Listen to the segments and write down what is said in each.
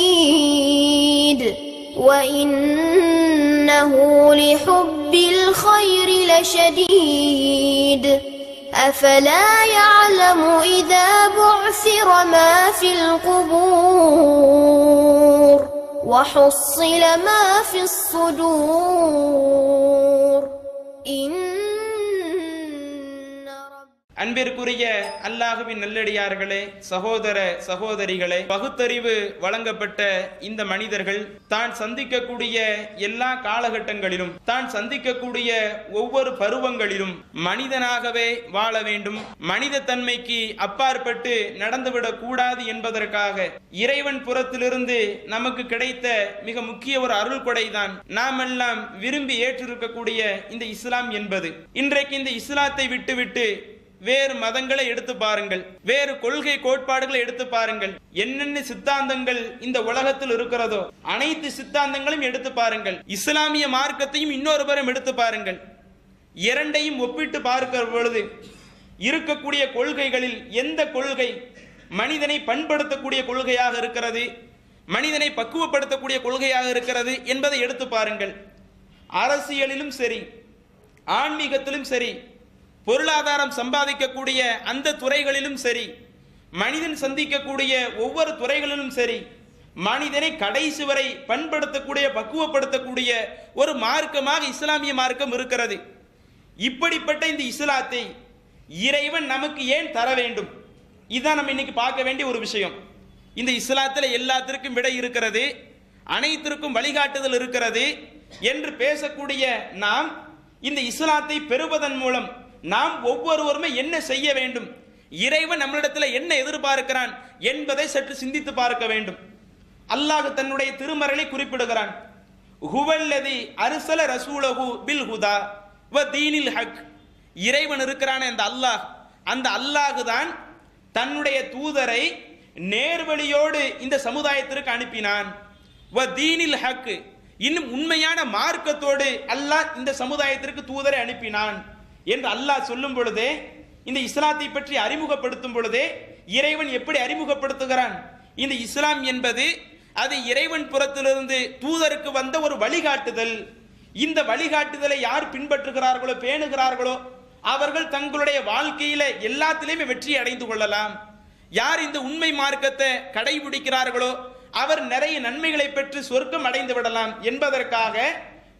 شديد وإنه لحب الخير لشديد. أفلا يعلم إذا بعثر ما في القبور وحصل ما في الصدور. إن அன்பிற்குரிய அல்லாஹுவின் நல்லடியார்களே சகோதர சகோதரிகளே பகுத்தறிவு வழங்கப்பட்ட இந்த மனிதர்கள் தான் சந்திக்கக்கூடிய எல்லா காலகட்டங்களிலும் தான் சந்திக்கக்கூடிய ஒவ்வொரு பருவங்களிலும் மனிதனாகவே வாழ வேண்டும். மனித தன்மைக்கு அப்பாற்பட்டு நடந்துவிடக் கூடாது என்பதற்காக இறைவன் புறத்திலிருந்து நமக்கு கிடைத்த மிக முக்கிய ஒரு அருள் கொடைதான் நாம் எல்லாம் விரும்பி ஏற்றிருக்கக்கூடிய இந்த இஸ்லாம் என்பது. இன்றைக்கு இந்த இஸ்லாத்தை விட்டுவிட்டு வேறு மதங்களை எடுத்து பாருங்கள். வேறு கொள்கை கோட்பாடுகளை எடுத்து பாருங்கள். என்னென்ன சித்தாந்தங்கள் இந்த உலகத்தில் இருக்கிறதோ அனைத்து சித்தாந்தங்களையும் எடுத்து பாருங்கள். இஸ்லாமிய மார்க்கத்தையும் இன்னொருவரும் எடுத்து பாருங்கள். இரண்டையும் ஒப்பிட்டு பார்க்கிற பொழுது இருக்கக்கூடிய கொள்கைகளில் எந்த கொள்கை மனிதனை பண்படுத்தக்கூடிய கொள்கையாக இருக்கிறது மனிதனை பக்குவப்படுத்தக்கூடிய கொள்கையாக இருக்கிறது என்பதை எடுத்து பாருங்கள். அரசியலிலும் சரி ஆன்மீகத்திலும் சரி பொருளாதாரம் சம்பாதிக்கக்கூடிய அந்த துறைகளிலும் சரி மனிதன் சந்திக்கக்கூடிய ஒவ்வொரு துறைகளிலும் சரி மனிதனை கடைசி வரை பண்படுத்தக்கூடிய பக்குவப்படுத்தக்கூடிய ஒரு மார்க்கமாக இஸ்லாமிய மார்க்கம் இருக்கிறது. இப்படிப்பட்ட இந்த இஸ்லாத்தை இறைவன் நமக்கு ஏன் தர வேண்டும்? இதுதான் நம்ம இன்னைக்கு பார்க்க வேண்டிய ஒரு விஷயம். இந்த இஸ்லாத்தில் எல்லாத்திற்கும் விடை இருக்கிறது அனைத்திற்கும் வழிகாட்டுதல் இருக்கிறது என்று பேசக்கூடிய நாம் இந்த இஸ்லாத்தை பெறுவதன் மூலம் நாம் ஒவ்வொருவருமே என்ன செய்ய வேண்டும்? இறைவன் நம்மளிடத்தில் என்ன எதிர்பார்க்கிறான் என்பதை சற்று சிந்தித்து பார்க்க வேண்டும். அல்லாஹ் தன்னுடைய திருமறையை குறிப்பிடுகிறான். ஹுவல்லதி அரிசல ரசூலஹு பில் ஹுதா வ தீனில் ஹக். இறைவன் இருக்கிறான் அந்த அல்லாஹ். அந்த அல்லாஹ் தான் தன்னுடைய தூதரை நேர்வழியோடு இந்த சமுதாயத்திற்கு அனுப்பினான். வ தீனில் ஹக். இன்னும் உண்மையான மார்க்கத்தோடு அல்லாஹ் இந்த சமுதாயத்திற்கு தூதரை அனுப்பினான். என்று அல்லாஹ் சொல்லும் பொழுதே இந்த இஸ்லாத்தை பற்றி அறிமுகப்படுத்தும் பொழுதே இறைவன் எப்படி அறிமுகப்படுத்துகிறான்? இந்த இஸ்லாம் என்பது அது இறைவன் புறத்திலிருந்து தூதருக்கு வந்த ஒரு வழிகாட்டுதல். இந்த வழிகாட்டுதலை யார் பின்பற்றுகிறார்களோ பேணுகிறார்களோ அவர்கள் தங்களுடைய வாழ்க்கையில எல்லாத்திலையுமே வெற்றி அடைந்து கொள்ளலாம். யார் இந்த உண்மை மார்க்கத்தை கடைபிடிக்கிறார்களோ அவர் நிறைய நன்மைகளை பெற்று சொர்க்கம் அடைந்து விடலாம் என்பதற்காக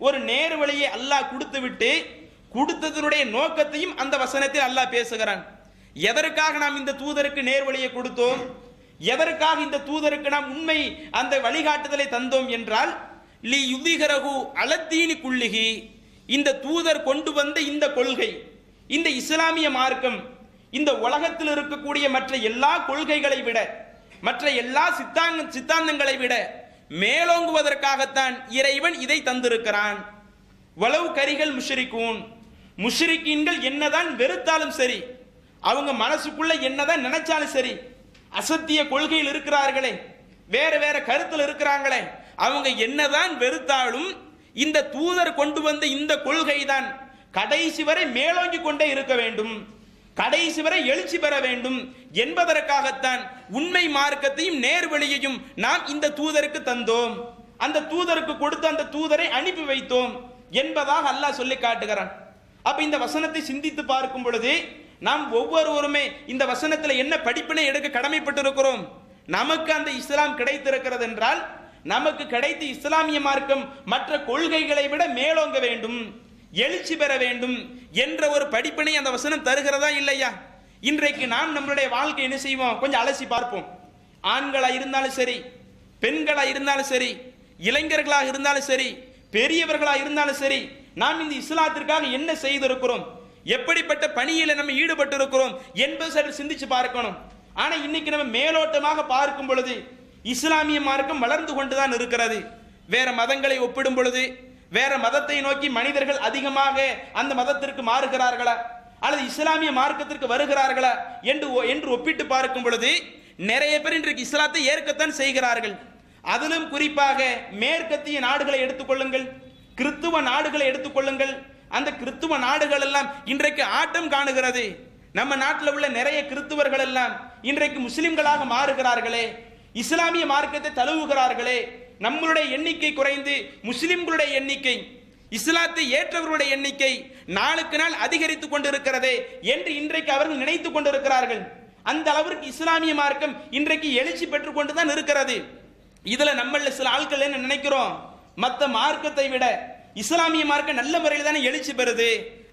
ஒரு நேர் வழியை அல்லாஹ் கொடுத்து விட்டு கொடுத்ததனுடைய நோக்கத்தையும் அந்த வசனத்தில் அல்லாஹ் பேசுகிறான். எதற்காக நாம் இந்த தூதருக்கு நேர் வழியை கொடுத்தோம்? எதற்காக இந்த தூதருக்கு நாம் உண்மை அந்த வழிகாட்டுதலை தந்தோம் என்றால் லி யுதிகரகு அலத்தீனி குள்ளிகி இந்த தூதர் கொண்டு வந்த இந்த கொள்கை இந்த இஸ்லாமிய மார்க்கம் இந்த உலகத்தில் இருக்கக்கூடிய மற்ற எல்லா கொள்கைகளை விட மற்ற எல்லா சித்தாங்க சித்தாந்தங்களை விட மேலோங்குவதற்காகத்தான் இறைவன் இதை தந்திருக்கிறான். வளவு கரிகள் முஷரிக்கூன் முஷ்ரிக்கீன்கள் என்னதான் வெறுத்தாலும் சரி அவங்க மனசுக்குள்ள என்னதான் நினைச்சாலும் சரி அசத்திய கொள்கையில் இருக்கிறார்களே வேற வேற கருத்தில் இருக்கிறாங்களே அவங்க என்னதான் வெறுத்தாலும் இந்த தூதர் கொண்டு வந்த இந்த கொள்கை தான் கடைசி வரை மேலோங்கி கொண்டே இருக்க வேண்டும் கடைசி வரை எழுச்சி பெற வேண்டும் என்பதற்காகத்தான் உண்மை மார்க்கத்தையும் நேர்வழியையும் நாம் இந்த தூதருக்கு தந்தோம். அந்த தூதருக்கு கொடுத்து அந்த தூதரை அனுப்பி வைத்தோம் என்பதாக அல்லாஹ் சொல்லி காட்டுகிறான். அப்ப இந்த வசனத்தை சிந்தித்து பார்க்கும் பொழுது நாம் ஒவ்வொருவருமே இந்த வசனத்தில் என்ன படிப்பினை எடுக்க கடமைப்பட்டிருக்கிறோம்? நமக்கு அந்த இஸ்லாம் கிடைத்திருக்கிறது என்றால் நமக்கு கிடைத்த இஸ்லாமிய மார்க்கம் மற்ற கொள்கைகளை விட மேலோங்க வேண்டும் எழுச்சி பெற வேண்டும் என்ற ஒரு படிப்பினை அந்த வசனம் தருகிறதா இல்லையா? இன்றைக்கு நாம் நம்மளுடைய வாழ்க்கை என்ன செய்வோம்? கொஞ்சம் அலசி பார்ப்போம். ஆண்களா இருந்தாலும் சரி பெண்களா இருந்தாலும் சரி இளைஞர்களாக இருந்தாலும் சரி பெரியவர்களா இருந்தாலும் சரி நாம் இந்த இஸ்லாத்திற்காக என்ன செய்திருக்கிறோம்? எப்படிப்பட்ட பணியில் நம்ம ஈடுபட்டு இருக்கிறோம் என்பது சற்று சிந்திச்சு பார்க்கணும். ஆனா இன்னைக்கு நம்ம மேலோட்டமாக பார்க்கும் பொழுது இஸ்லாமிய மார்க்கம் வளர்ந்து கொண்டுதான் இருக்கிறது. வேற மதங்களை ஒப்பிடும் பொழுது வேற மதத்தை நோக்கி மனிதர்கள் அதிகமாக அந்த மதத்திற்கு மாறுகிறார்களா? அல்லது இஸ்லாமிய மார்க்கத்திற்கு வருகிறார்களா? என்று என்று ஒப்பிட்டு பார்க்கும் பொழுது நிறைய பேர் இன்றைக்கு இஸ்லாத்தை ஏற்கத்தான் செய்கிறார்கள். அதிலும் குறிப்பாக மேற்கத்திய நாடுகளை எடுத்துக்கொள்ளுங்கள் கிறித்துவ நாடுகளை எடுத்துக்கொள்ளுங்கள் அந்த கிறித்துவ நாடுகள் எல்லாம் இன்றைக்கு ஆட்டம் காணுகிறது. நம்ம நாட்டில் உள்ள நிறைய கிறித்துவர்கள் எல்லாம் இன்றைக்கு முஸ்லிம்களாக மாறுகிறார்களே. இஸ்லாமிய மார்க்கத்தை தழுவுகிறார்களே. நம்மளுடைய எண்ணிக்கை குறைந்து முஸ்லிம்களுடைய எண்ணிக்கை இஸ்லாத்தை ஏற்றவர்களுடைய எண்ணிக்கை நாளுக்கு நாள் அதிகரித்துக் கொண்டிருக்கிறதே என்று இன்றைக்கு அவர்கள் நினைத்துக் கொண்டிருக்கிறார்கள். அந்த அளவிற்கு இஸ்லாமிய மார்க்கம் இன்றைக்கு எழுச்சி பெற்றுக்கொண்டுதான் இருக்கிறது. இதுல நம்மள சில ஆட்கள் என்ன நினைக்கிறோம்? மற்ற மார்க்கத்தை விட இஸ்லாமிய மார்க்கம் நல்ல முறையில் தானே எழுச்சி பெறுது.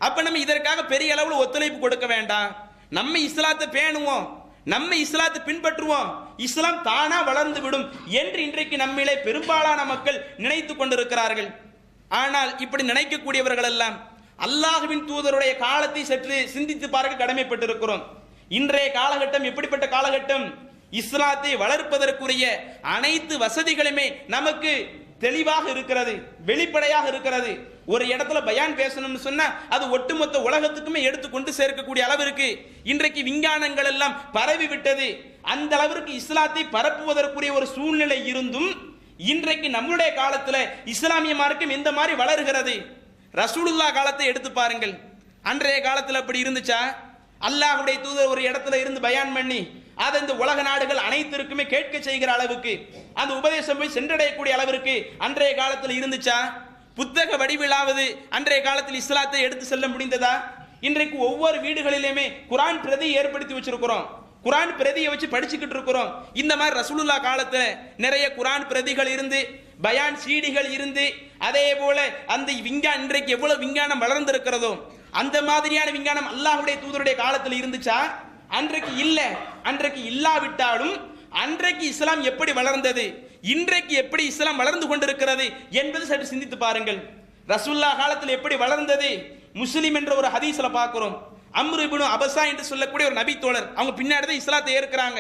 அப்ப நம்ம இதற்காக பெரிய அளவில் ஒத்துழைப்பு கொடுக்க வேண்டாம். நம்ம இஸ்லாத்தை பேணுவோம். நம்ம இஸ்லாத்தை பின்பற்றுவோம். இஸ்லாம் தானா வளர்ந்து விடும் என்று இன்றைக்கு நம்மிலே பெரும்பாலான மக்கள் நினைத்துக் கொண்டிருக்கிறார்கள். ஆனால் இப்படி நினைக்கக்கூடியவர்கள் எல்லாம் அல்லாஹுவின் தூதருடைய காலத்தை சற்று சிந்தித்து பார்க்க கடமைப்பட்டிருக்கிறோம். இன்றைய காலகட்டம் எப்படிப்பட்ட காலகட்டம்? இஸ்லாத்தை வளர்ப்பதற்குரிய அனைத்து வசதிகளுமே நமக்கு தெளிவாக இருக்கிறது வெளிப்படையாக இருக்கிறது. ஒரு இடத்துல பயான் பேசணும்னு சொன்னா அது ஒட்டுமொத்த உலகத்துக்குமே எடுத்து கொண்டு சேர்க்கக்கூடிய அளவிற்கு இன்றைக்கு விஞ்ஞானங்கள் எல்லாம் பரவி விட்டது. அந்த அளவிற்கு இஸ்லாத்தை பரப்புவதற்குரிய ஒரு சூழ்நிலை இருந்தும் இன்றைக்கு நம்மளுடைய காலத்துல இஸ்லாமிய மார்க்கம் இந்த மாதிரி வளர்கிறது? ரசூலுல்லா காலத்தை எடுத்து பாருங்கள். அன்றைய காலத்தில் அப்படி இருந்துச்சா? அல்லாஹ்வுடைய தூதர் ஒரு இடத்துல இருந்து பயான் பண்ணி அதை இந்த உலக நாடுகள் அனைத்திற்குமே கேட்க செய்கிற அளவுக்கு அந்த உபதேசம் போய் சென்றடையக்கூடிய அளவிற்கு அன்றைய காலத்தில் இருந்துச்சா? புத்தக வடிவிலாவது அன்றைய காலத்தில் இஸ்லாத்தை எடுத்து செல்ல முடிந்ததா? இன்றைக்கு ஒவ்வொரு வீடுகளிலுமே குரான் பிரதி ஏற்படுத்தி வச்சிருக்கிறோம். குரான் பிரதியை வச்சு படிச்சுக்கிட்டு இருக்கிறோம். இந்த மாதிரி ரசூலுல்லா காலத்தில் நிறைய குரான் பிரதிகள் இருந்து பயான் சீடிகள் இருந்து அதே போல அந்த விஞ்ஞான இன்றைக்கு எவ்வளவு விஞ்ஞானம் வளர்ந்திருக்கிறதோ அந்த மாதிரியான விஞ்ஞானம் அல்லாஹ்வுடைய தூதருடைய காலத்தில் இருந்துச்சா? அன்றைக்கு இல்லை அன்றைக்கு இல்லாவிட்டாலும் அன்றைக்கு இஸ்லாம் எப்படி வளர்ந்தது இன்றைக்கு எப்படி இஸ்லாம் வளர்ந்து கொண்டிருக்கிறது என்பது சற்று சிந்தித்து பாருங்கள். ரசுல்லா காலத்தில் எப்படி வளர்ந்தது முஸ்லீம் என்ற ஒரு ஹதீஸ்ல பார்க்கிறோம். அம்ருபினு அபசா என்று சொல்லக்கூடிய ஒரு நபி தோழர் அவங்க பின்னாடி தான் இஸ்லாத்தை ஏற்கிறாங்க.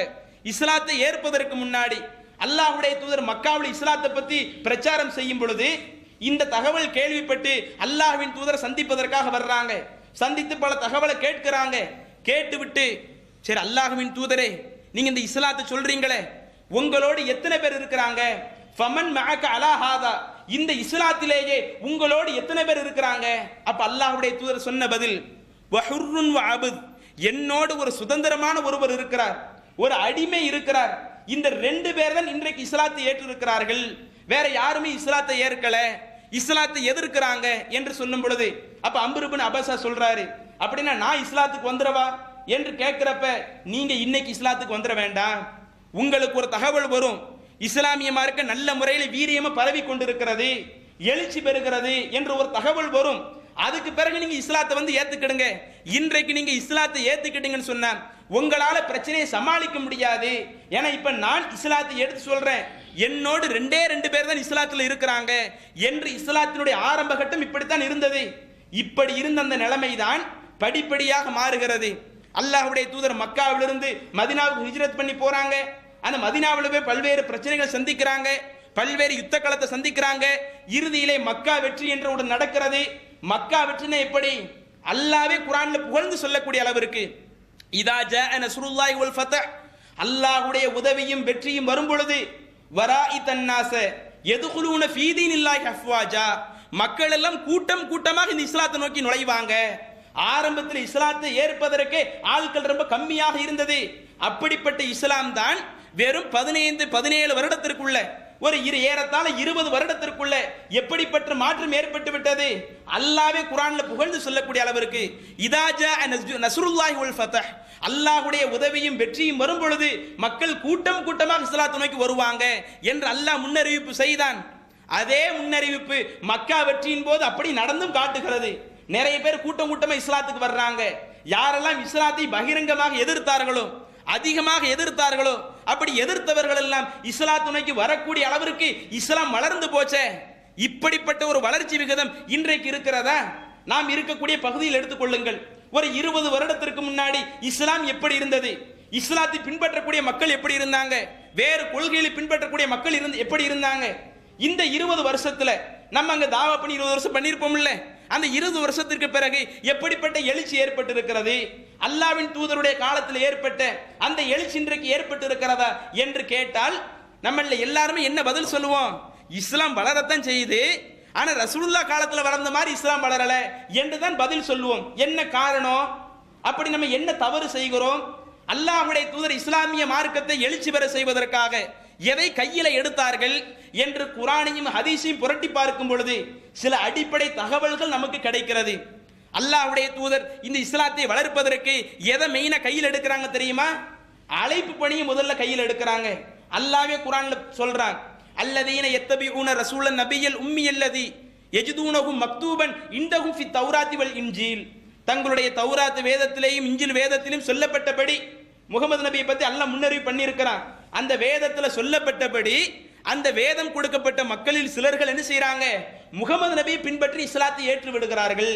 இஸ்லாத்தை ஏற்பதற்கு முன்னாடி அல்லாஹ்வுடைய தூதர் மக்காவில் இஸ்லாத்தை பத்தி பிரச்சாரம் செய்யும் பொழுது இந்த தகவல் கேள்விப்பட்டு அல்லாஹ்வின் தூதரை சந்திப்பதற்காக வர்றாங்க. சந்தித்து பல தகவலை கேட்கிறாங்க. கேட்டுவிட்டு சரி அல்லாஹுவின் தூதரே நீங்க இந்த இஸ்லாத்தை சொல்றீங்களே. உங்களோடு எத்தனை பேர் இருக்கிறாங்க? ஃபமன் மஅக அலாஹாதா இந்த இஸ்லாத்திலேயே உங்களோடு எத்தனை பேர் இருக்கிறாங்க? அப்ப அல்லாஹுடைய தூதர் சொன்ன பதில் வஹுர்ருன் அபுத். என்னோடு ஒரு சுதந்திரமான ஒருவர் இருக்கிறார் ஒரு அடிமை இருக்கிறார். இந்த ரெண்டு பேர் தான் இன்றைக்கு இஸ்லாத்தை ஏற்றிருக்கிறார்கள். வேற யாருமே இஸ்லாத்தை ஏற்கல. இஸ்லாத்தை எதிர்க்கிறாங்க என்று சொல்லும் பொழுது அப்ப அம்பருபின் அபசா சொல்றாரு அப்படின்னா நான் இஸ்லாத்துக்கு வந்துடவா? என்று கேட்குறப்ப நீங்கள் இன்னைக்கு இஸ்லாத்துக்கு வந்துட வேண்டாம். உங்களுக்கு ஒரு தகவல் வரும். இஸ்லாமிய மார்க்க நல்ல முறையில் வீரியமாக பரவி கொண்டிருக்கிறது எழுச்சி பெறுகிறது என்று ஒரு தகவல் வரும். அதுக்கு பிறகு நீங்க இஸ்லாத்தை வந்து ஏத்துக்கிடுங்க. இன்றைக்கு நீங்க இஸ்லாத்தை ஏத்துக்கிட்டீங்கன்னு சொன்னா உங்களால பிரச்சனையை சமாளிக்க முடியாது. ஏன்னா இப்ப நான் இஸ்லாத்தை எடுத்து சொல்றேன். என்னோடு ரெண்டே ரெண்டு பேர் தான் இஸ்லாத்தில் இருக்கிறாங்க. என்று இஸ்லாத்தினுடைய ஆரம்ப கட்டம் இப்படித்தான் இருந்தது. இப்படி இருந்த அந்த நிலைமைதான் படிப்படியாக மாறுகிறது. அல்லாஹுடைய தூதர் மக்காவிலிருந்து மதினாவுக்கு ஹிஜ்ரத் பண்ணி போறாங்க. அந்த மதினாவில் போய் பல்வேறு பிரச்சனைகள் சந்திக்கிறாங்க. பல்வேறு யுத்த களத்தை சந்திக்கிறாங்க. இறுதியிலே மக்கா வெற்றி என்ற ஒன்று நடக்கிறது. மக்கா வெற்றினா எப்படி? அல்லாவே குரான்ல புகழ்ந்து சொல்லக்கூடிய அளவிற்கு. இதா ஜா நஸ்ருல்லாஹி வல் ஃபத. அல்லாஹ்வுடைய உதவியும் வெற்றியும் வரும் பொழுது வராஇ தன்னாச எதுகுலூன ஃபீதீனில்லாஹி அஃப்வாஜா. மக்கள் எல்லாம் கூட்டம் கூட்டமாக இந்த இஸ்லாத்தை நோக்கி நுழைவாங்க. ஆரம்பத்தில் இஸ்லாத்தை ஏற்பதற்கு ஆட்கள் ரொம்ப கம்மியாக இருந்தது. அப்படிப்பட்ட இஸ்லாம் தான் வெறும் பதினைந்து பதினேழு வருடத்திற்குள்ள ஒரு இரு ஏறத்தாழ இருபது வருடத்திற்குள்ள எப்படிப்பட்ட மாற்றம் ஏற்பட்டு விட்டது? அல்லாவே குரான்ல புகழ்ந்து சொல்லக்கூடிய அளவிற்கு இதாஜா நஸ்ருல்லாஹி உல் ஃபதஹ். அல்லாஹுடைய உதவியும் வெற்றியும் வரும் பொழுது மக்கள் கூட்டம் கூட்டமாக இஸ்லாத்து நோக்கி வருவாங்க என்று அல்லாஹ் முன்னறிவிப்பு செய்தான். அதே முன்னறிவிப்பு மக்கா வெற்றியின் போது அப்படி நடந்தும் காட்டுகிறது. நிறைய பேர் கூட்டம் கூட்டமா இஸ்லாத்துக்கு வர்றாங்க. யாரெல்லாம் இஸ்லாத்தை பகிரங்கமாக எதிர்த்தார்களோ அதிகமாக எதிர்த்தார்களோ அப்படி எதிர்த்தவர்கள் எல்லாம் இஸ்லாத்துணைக்கு வரக்கூடிய அளவிற்கு இஸ்லாம் வளர்ந்து போச்சே. இப்படிப்பட்ட ஒரு வளர்ச்சி விகிதம் இன்றைக்கு இருக்கிறதா? நாம் இருக்கக்கூடிய பகுதியில் எடுத்துக்கொள்ளுங்கள் ஒரு இருபது வருடத்திற்கு முன்னாடி இஸ்லாம் எப்படி இருந்தது? இஸ்லாத்தை பின்பற்றக்கூடிய மக்கள் எப்படி இருந்தாங்க? வேறு கொள்கைகளை பின்பற்றக்கூடிய மக்கள் இருந்து எப்படி இருந்தாங்க? இந்த இருபது வருஷத்துல நம்ம அங்க தாவா பண்ணி இருபது வருஷம் பண்ணியிருப்போம்ல அந்த இருபது வருஷத்திற்கு பிறகு எப்படிப்பட்ட எழுச்சி ஏற்பட்டு இருக்கிறது அல்லாவின் தூதருடைய காலத்தில் ஏற்பட்ட அந்த எழுச்சி இன்றைக்கு ஏற்பட்டு இருக்கிறதா என்று கேட்டால் நம்மள எல்லாருமே என்ன பதில் சொல்லுவோம்? இஸ்லாம் வளரத்தான் செய்யுது. ஆனால் ரசூலுல்லா காலத்தில் வளர்ந்த மாதிரி இஸ்லாம் வளரல என்று தான் பதில் சொல்லுவோம். என்ன காரணம்? அப்படி நம்ம என்ன தவறு செய்கிறோம்? அல்லாஹ்வுடைய தூதர் இஸ்லாமிய மார்க்கத்தை எழுச்சி பெற செய்வதற்காக எதை கையில எடுத்தார்கள் என்று குரானையும் ஹதீஸையும் புரட்டி பார்க்கும் பொழுது சில அடிப்படை தகவல்கள் நமக்கு கிடைக்கிறது. அல்லாஹ்வுடைய தூதர் இந்த இஸ்லாத்தை வளர்ப்பதற்கு எதை மெயினா கையில் எடுக்கிறாங்க தெரியுமா? அழைப்பு பணியை முதல்ல கையில் எடுக்கிறாங்க. அல்லாவே குரான்ல சொல்றாங்க அல்லதீன எத்தபிஊன ரசூலன் நபியல் உம்மி அல்லதி எஜிதூனகும் மக்தூபன் இந்தகும் ஃபி தௌராத்தி வல் இன்ஜீல். தங்களுடைய தௌராத் வேதத்திலேயும் இஞ்சில் வேதத்திலும் சொல்லப்பட்டபடி முகமது நபியை பத்தி அல்லாஹ் முன்னறிவு பண்ணியிருக்கிறான். அந்த வேதத்துல சொல்லப்பட்டபடி அந்த வேதம் கொடுக்கப்பட்ட மக்களில் சிலர்கள் என்ன செய்கிறாங்க முகமது நபியை பின்பற்றி இஸ்லாத்தை ஏற்று விடுகிறார்கள்.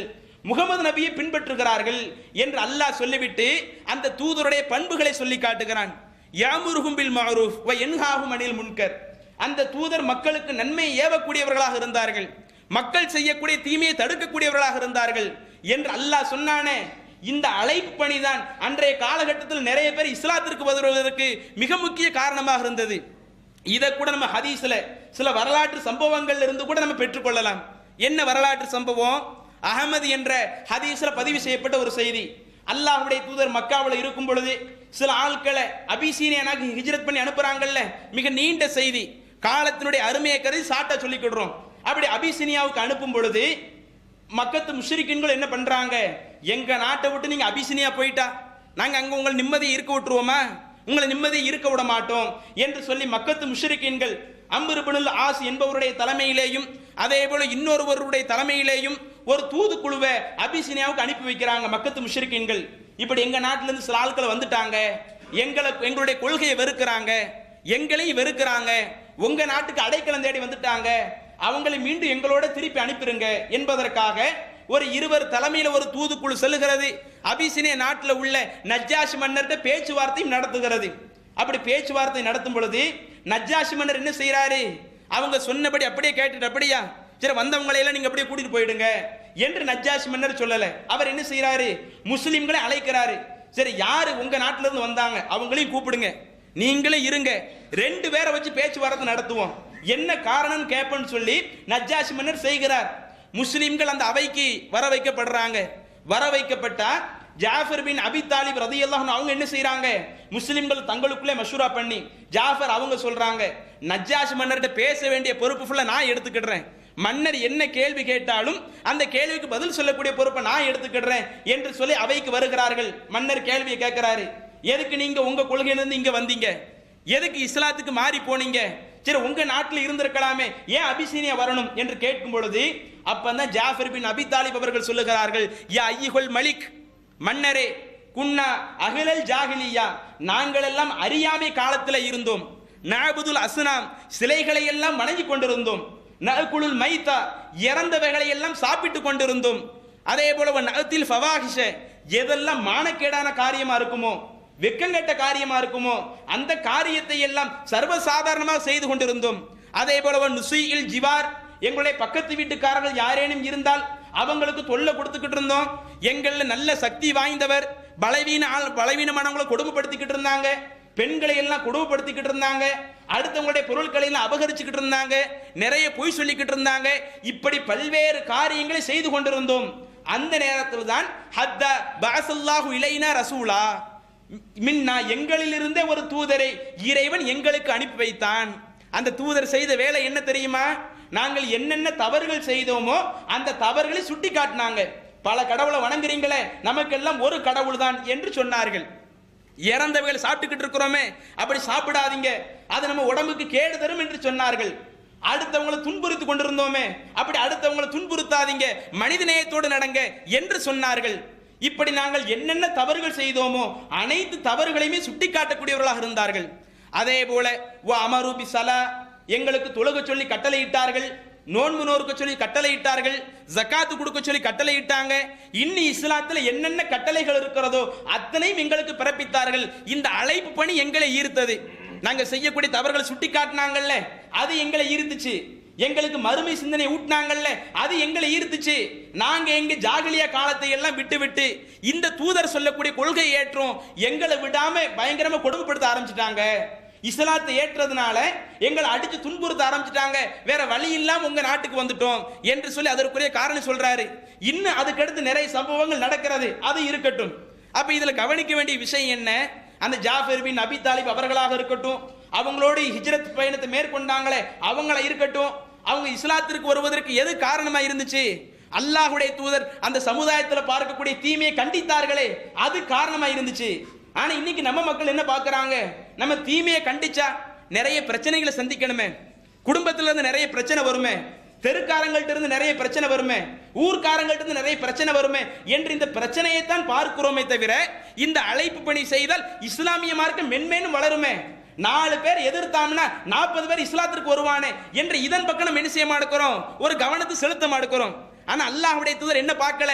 முகமது நபியை பின்பற்றுகிறார்கள் என்று அல்லாஹ் சொல்லிவிட்டு அந்த தூதருடைய பண்புகளை சொல்லி காட்டுகிறான். யாமுருகும் பில் மாரூஃப் வ என்ஹாகும் அனில் முன்கர். அந்த தூதர் மக்களுக்கு நன்மையை ஏவக்கூடியவர்களாக இருந்தார்கள். மக்கள் செய்யக்கூடிய தீமையை தடுக்கக்கூடியவர்களாக இருந்தார்கள் என்று அல்லாஹ் சொன்னானே இந்த அழைப்பு பணிதான் அன்றைய காலகட்டத்தில் நிறைய பேர் இஸ்லாத்திற்கு வருவதற்கு மிக முக்கிய காரணமாக இருந்தது. இதை கூட நம்ம ஹதீஸில் சில வரலாற்று சம்பவங்கள் இருந்து கூட நம்ம பெற்றுக்கொள்ளலாம் என்ன வரலாற்று சம்பவம்? அகமது என்ற ஹதீஸில் பதிவு செய்யப்பட்ட ஒரு செய்தி. அல்லாஹுடைய தூதர் மக்காவில் இருக்கும் பொழுது சில ஆட்களை அபிசீனியனாக ஹிஜ்ரத் பண்ணி அனுப்புறாங்கல்ல மிக நீண்ட செய்தி. காலத்தினுடைய அருமையை கருதி சாட்டா சொல்லிக்கிடுறோம் அப்படி அபிசீனியாவுக்கு அனுப்பும் பொழுது மக்கத்து முஷ்ரிக்கின்கள் என்ன பண்றாங்க? எங்க நாட்டை விட்டு நீங்க அபிசினியா போயிட்டா? நாங்க அங்க உங்களை நிம்மதியை இருக்க விட்டுருவோமா? உங்களை நிம்மதியை இருக்க விட மாட்டோம் என்று சொல்லி மக்கத்து முஷரிக்கீன்கள் அம்பிருபனுல் ஆஸ் என்பவருடைய தலைமையிலேயும் அதே போல இன்னொருவருடைய தலைமையிலேயும் ஒரு தூதுக்குழுவை அபிசினியாவுக்கு அனுப்பி வைக்கிறாங்க மக்கத்து முஷரிக்கீன்கள். இப்படி எங்க நாட்டில இருந்து சில ஆட்களை வந்துட்டாங்க. எங்களை எங்களுடைய கொள்கையை வெறுக்கிறாங்க. எங்களையும் வெறுக்கிறாங்க. உங்க நாட்டுக்கு அடைக்கலம் தேடி வந்துட்டாங்க. அவங்களை மீண்டும் எங்களோட திருப்பி அனுப்பிடுங்க என்பதற்காக ஒரு இருவர் தலைமையில் ஒரு தூதுக்குழு செல்லுகிறது. அபிசினிய நாட்டில் உள்ள நஜ்ஜாஷ் மன்னர்கிட்ட பேச்சுவார்த்தையும் நடத்துகிறது. அப்படி பேச்சுவார்த்தை நடத்தும் பொழுது நஜ்ஜாஷ் மன்னர் என்ன செய்கிறாரு அவங்க சொன்னபடி அப்படியே கேட்டுட்டு அப்படியா? சரி வந்தவங்களையெல்லாம் நீங்கள் அப்படியே கூட்டிகிட்டு போயிடுங்க. என்று நஜ்ஜாஷ் மன்னர் சொல்லலை. அவர் என்ன செய்கிறாரு முஸ்லீம்களை அழைக்கிறாரு. சரி யார் உங்கள் நாட்டிலேருந்து வந்தாங்க? அவங்களையும் கூப்பிடுங்க. நீங்களே இருங்க. ரெண்டு பேரை வச்சு பேச்சுவார்த்தை நடத்துவோம். என்ன காரணம் கேட்பேன்னு சொல்லி நஜ்ஜாஷ் மன்னர் செய்கிறார். முஸ்லிம்கள் அந்த அவைக்கு வர வைக்கப்படுறாங்க. வர வைக்கப்பட்டா ஜாஃபர் பின் அபி தாலிப் ரதி அவங்க என்ன செய்யறாங்க முஸ்லிம்கள் தங்களுக்குள்ளே மஷூரா பண்ணி ஜாஃபர் அவங்க சொல்றாங்க நஜாஷ் மன்னர்கிட்ட பேச வேண்டிய பொறுப்பு ஃபுல்லா நான் எடுத்துக்கிடுறேன். மன்னர் என்ன கேள்வி கேட்டாலும் அந்த கேள்விக்கு பதில் சொல்லக்கூடிய பொறுப்பை நான் எடுத்துக்கிடுறேன் என்று சொல்லி அவைக்கு வருகிறார்கள். மன்னர் கேள்வியை கேட்கிறாரு எதுக்கு நீங்க உங்க கொள்கையிலிருந்து இங்க வந்தீங்க? எதுக்கு இஸ்லாத்துக்கு மாறி போனீங்க? சரி உங்க நாட்டில் இருந்திருக்கலாமே. ஏன் அபிசீனியா வரணும் என்று கேட்கும் பொழுது அப்பந்தான் ஜாஃபர் பின் அபி தாலிப் அவர்கள் சொல்லுகிறார்கள் யா ஐயுகொல் மலிக் மன்னரே குன்னா அகிலல் ஜாகிலியா நாங்கள் எல்லாம் அறியாமை காலத்தில் இருந்தோம். நாபுதுல் அஸ்னாம் சிலைகளை எல்லாம் வணங்கி கொண்டிருந்தோம். நகுலுல் மைத்தா இறந்தவைகளை எல்லாம் சாப்பிட்டு கொண்டிருந்தோம். அதே போல நகத்தில் ஃபவாஹிஷ எதெல்லாம் மானக்கேடான காரியமா இருக்குமோ வெக்கங்கெட்ட காரியமா இருக்குமோ? அந்த காரியத்தை எல்லாம் சர்வசாதாரணமாக செய்து கொண்டிருந்தோம். அதே போல நுசையில் ஜிவார் எங்களுடைய பக்கத்து வீட்டுக்காரர்கள் யாரேனும் இருந்தால் அவங்களுக்கு தொல்லை கொடுத்துக்கிட்டு இருந்தோம். எங்கள்ல நல்ல சக்தி வாய்ந்தவர் பலவீன ஆள் பலவீனமானவங்களை கொடுமைப்படுத்திக்கிட்டு இருந்தாங்க. பெண்களை எல்லாம் கொடுமைப்படுத்திக்கிட்டு இருந்தாங்க. அடுத்தவங்களுடைய பொருட்களை எல்லாம் அபகரிச்சுக்கிட்டு இருந்தாங்க. நிறைய பொய் சொல்லிக்கிட்டு இருந்தாங்க. இப்படி பல்வேறு காரியங்களை செய்து கொண்டிருந்தோம். அந்த நேரத்தில் தான் ஹத்த பாசல்லாஹு இலைனா ரசூலா. மின்னா எங்களிலிருந்தே ஒரு தூதரை இறைவன் எங்களுக்கு அனுப்பி வைத்தான். அந்த தூதர் செய்த வேலை என்ன தெரியுமா? நாங்கள் என்னென்ன தவறுகள் செய்தோமோ அந்த தவறுகளை சுட்டி காட்டினாங்க பல கடவுளை வணங்குறீங்களே நமக்கெல்லாம் ஒரு கடவுள் தான் என்று சொன்னார்கள். இறந்தவைகள் சாப்பிட்டுக்கிட்டு இருக்கிறோமே அப்படி சாப்பிடாதீங்க. அது நம்ம உடம்புக்கு கேடு தரும் என்று சொன்னார்கள். அடுத்தவங்களை துன்புறுத்தி கொண்டிருந்தோமே அப்படி அடுத்தவங்களை துன்புறுத்தாதீங்க. மனிதநேயத்தோடு நடங்க என்று சொன்னார்கள். இப்படி நாங்கள் என்னென்ன தவறுகள் செய்தோமோ அனைத்து தவறுகளையுமே சுட்டிக்காட்டக்கூடியவர்களாக இருந்தார்கள். அதே போல ஓ அமரூபி சலா எங்களுக்கு தொழுக சொல்லி கட்டளையிட்டார்கள் நோன்பு நோர்க்க சொல்லி கட்டளையிட்டார்கள் ஜக்காத்து கொடுக்க சொல்லி கட்டளையிட்டாங்க. இன்னி இஸ்லாத்தில் என்னென்ன கட்டளைகள் இருக்கிறதோ அத்தனையும் எங்களுக்கு பிறப்பித்தார்கள். இந்த அழைப்பு பணி எங்களை ஈர்த்தது. நாங்கள் செய்யக்கூடிய தவறுகளை சுட்டி காட்டினாங்கல்ல அது எங்களை ஈர்த்துச்சு. எங்களுக்கு மறுமை சிந்தனை ஊட்டினாங்கல்ல அது எங்களை ஈர்த்துச்சு. நாங்க எங்க ஜாகிலியா காலத்தை எல்லாம் விட்டு விட்டு இந்த தூதர் சொல்லக்கூடிய கொள்கை ஏற்றோம் எங்களை விடாம பயங்கரமா கொடுமைப்படுத்த ஆரம்பிச்சிட்டாங்க. இஸ்லாத்தை ஏற்றதுனால எங்களை அடிச்சு துன்புறுத்த ஆரம்பிச்சிட்டாங்க. வேற வழி இல்லாம உங்க நாட்டுக்கு வந்துட்டோம் என்று சொல்லி அதற்குரிய காரணம் சொல்றாரு. இன்னும் அதுக்கடுத்து நிறைய சம்பவங்கள் நடக்கிறது. அது இருக்கட்டும். அப்ப இதுல கவனிக்க வேண்டிய விஷயம் என்ன? அந்த ஜாஃபர் பின் அபி தாலிப் அவர்களாக இருக்கட்டும். அவங்களோடு ஹிஜ்ரத் பயணத்தை மேற்கொண்டாங்களே அவங்கள இருக்கட்டும். அவங்க இஸ்லாத்திற்கு வருவதற்கு எது காரணமா இருந்துச்சு? அல்லாஹுடைய தூதர் அந்த சமுதாயத்தில் பார்க்கக்கூடிய தீமையை கண்டித்தார்களே அது காரணமா இருந்துச்சு. ஆனா இன்னைக்கு நம்ம மக்கள் என்ன பார்க்கறாங்க? நம்ம தீமையை கண்டிச்சா நிறைய பிரச்சனைகளை சந்திக்கணுமே. குடும்பத்துல இருந்து நிறைய பிரச்சனை வருமே. தெருக்காரங்கள்ட்ட இருந்து நிறைய பிரச்சனை வருமே. ஊர்க்காரங்கள்ட்ட இருந்து நிறைய பிரச்சனை வருமே என்று இந்த பிரச்சனையை தான் பார்க்கிறோமே தவிர இந்த அழைப்பு பணி செய்தால் இஸ்லாமிய மார்க்கம் மென்மேலும் வளருமே. நாலு பேர் எதிர்த்தாம்னா நாற்பது பேர் இஸ்லாத்திற்கு வருவானே என்று இதன் பக்கம் நம்ம என்ன செய்ய ஒரு கவனத்தை செலுத்த மாட்டேக்கிறோம் ஆனால் அல்லாஹ்வுடைய தூதர் என்ன பார்க்கல?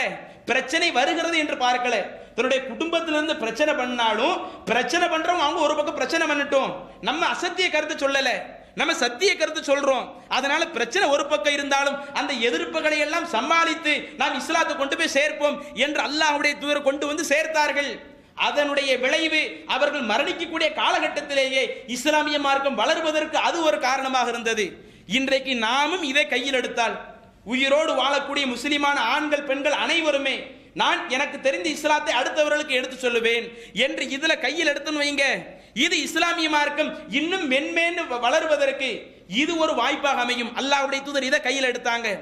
பிரச்சனை வருகிறது என்று பார்க்கல. தன்னுடைய குடும்பத்திலிருந்து பிரச்சனை பண்ணாலும் பிரச்சனை பண்றவங்க அவங்க ஒரு பக்கம் பிரச்சனை பண்ணட்டும். நம்ம அசத்திய கருத்தை சொல்லல. நம்ம சத்திய கருத்து சொல்றோம். அதனால பிரச்சனை ஒரு பக்கம் இருந்தாலும் அந்த எதிர்ப்புகளை எல்லாம் சமாளித்து நாம் இஸ்லாத்தை கொண்டு போய் சேர்ப்போம் என்று அல்லாஹுடைய தூதர் கொண்டு வந்து சேர்த்தார்கள். அதனுடைய விளைவு அவர்கள் மரணிக்கக்கூடிய காலகட்டத்திலேயே இஸ்லாமிய மார்க்கம் வளர்வதற்கு அது ஒரு காரணமாக இருந்தது. இன்றைக்கு நாமும் இதை கையில் எடுத்தால் உயிரோடு வாழக்கூடிய முஸ்லிமான ஆண்கள் பெண்கள் அனைவருமே நான் எனக்கு தெரிந்த இஸ்லாத்தை அடுத்தவர்களுக்கு எடுத்து சொல்லுவேன் என்று இதுல கையில் எடுத்துன்னு வைங்க. இது இஸ்லாமிய மார்க்கம் இன்னும் மென்மேன்னு வ- வளருவதற்கு இது ஒரு வாய்ப்பாக அமையும். அல்லாஹுடைய தூதர் இதை கையில் எடுத்தாங்க.